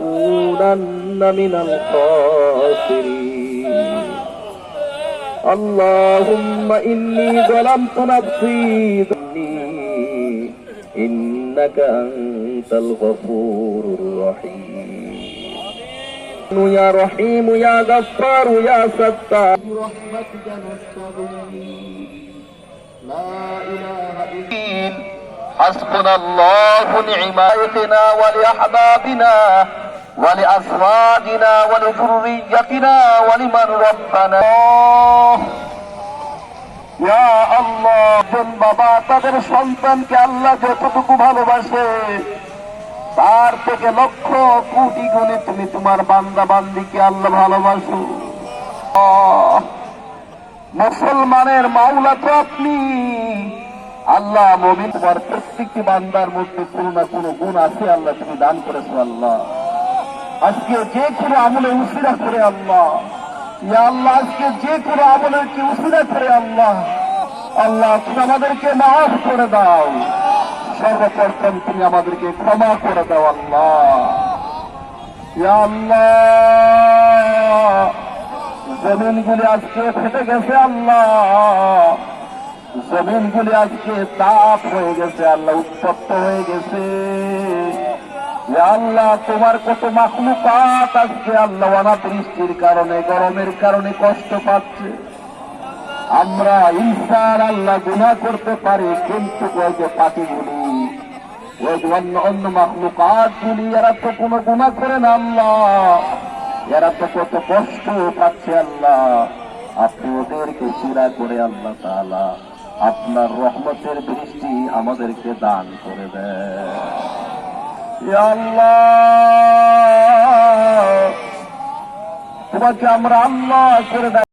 لنكونن من الخاسرين اللهم إني ظلمت نفسي ظني إنك أنت الغفور الرحيم يا رحيم يا غفار يا ستار برحمتك نستغيث لا إله إلا حسبنا الله نعم آيتنا ولأحبابنا ولأزواجنا ولذريتنا ولمن ربنا ইয়া আল্লাহ একজন বাবা তাদের সন্তানকে আল্লাহ যতটুকু ভালোবাসে তার থেকে লক্ষ কোটি গুণে তুমি তোমার বান্দা বান্দিকে আল্লাহ ভালোবাসো আহ, মুসলমানের মাওলা তো আপনি আল্লাহ মমিন তোমার প্রত্যেকটি বান্দার মধ্যে কোনো না কোনো গুণ আছে আল্লাহ তুমি দান করেছো আল্লাহ আজকে যে কোনো আমলে উসিরা করে আল্লাহ। ইয়া আল্লাহ, আজকে যে কোনো আমলের কি উসিরা করে আল্লাহ। আল্লাহ, তুমি আমাদেরকে মাফ করে দাও। সর্বপ্রথম তুমি আমাদেরকে ক্ষমা করে দাও আল্লাহ। ইয়া আল্লাহ, জমিনগুলি আজকে ফেটে গেছে আল্লাহ। জমিনগুলি আজকে তাপ হয়ে গেছে আল্লাহ, উত্তপ্ত হয়ে গেছে। আল্লাহ তোমার কত মাখলুকাত আজকে আল্লাহ অনাবৃষ্টির কারণে, গরমের কারণে কষ্ট পাচ্ছে। আমরা ইনসার আল্লাহ গুণা করতে পারি, কিন্তু ওই যে পাখিগুলি, ওই যে অন্য অন্য মাখলুকাত গুলি এরা তো কোনো গুণা করে না আল্লাহ। এরা তো কত কষ্ট পাচ্ছে আল্লাহ। আপনি ওদেরকে চিরা করে আল্লাহ তাআলা আপনার রহমতের দৃষ্টি আমাদেরকে দান করে দেয় তোমাকে আমরা আল্লাহ করে